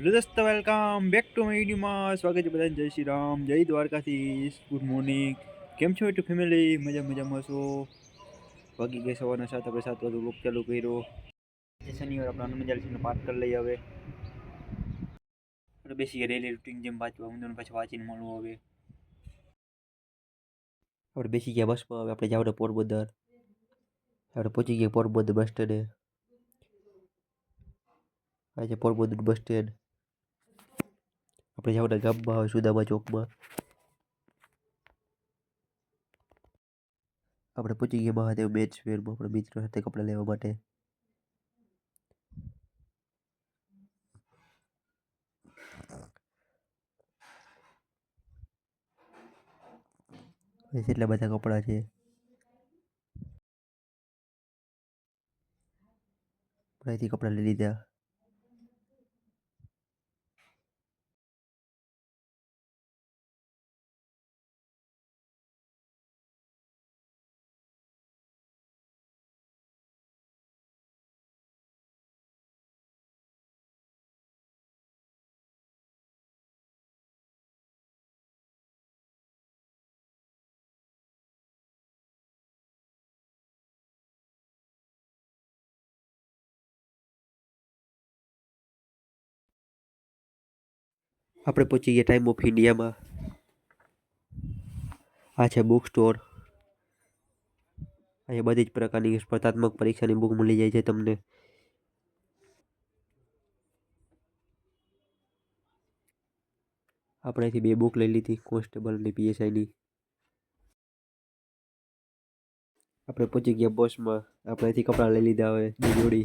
hello દોસ્તો welcome back to my વિડીયોમાં સ્વાગત છે બધાને જય શ્રી રામ જય દ્વારકાધીશ ગુડ મોર્નિંગ કેમ છો ટુ ફેમિલી મજા મજામાં છો વાગી ગયા સવારના સાત આપણે સાત વાગે બ્લોક ચાલુ કર્યો શનિવાર આપણે હનુમાન ચાલીસાનો પાઠ કરી લઈએ હવે આપણે બેસી ગયા ડેલી રૂટીન જેમ વાંચવા હું તમને પાછું વાંચીને મળવું હવે આપણે બેસી ગયા બસ પર હવે આપણે જાવ પોરબંદર આપણે પહોંચી ગયા પોરબંદર બસ સ્ટેન્ડે આજે પોરબંદર બસ સ્ટેન્ડ આપણે જાવ ડગબવા સુદામા ચોક માં આપણે પોચી ગયા બહાદેવ બેચ ફેર માં આપણે મિત્ર હતા કપડા લેવા માટે આ કેટલા બધા કપડા છે આપણે આથી કપડા લઈ લીધા આપણે પહોંચી ગયા ટાઈમ ઓફ ઇન્ડિયામાં આ છે બુક સ્ટોર અહીંયા બધી જ પ્રકારની સ્પર્ધાત્મક પરીક્ષાની બુક મળી જાય છે તમને આપણેથી બે બુક લઈ લીધી કોન્સ્ટેબલ અને પીએસઆઈની આપણે પહોંચી ગયા બસમાં આપણેથી કપડાં લઈ લીધા હવે જોડી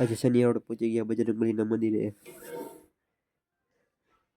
આજે શનિવારે પહોંચી ગયા બજરંગબલીના મંદિરે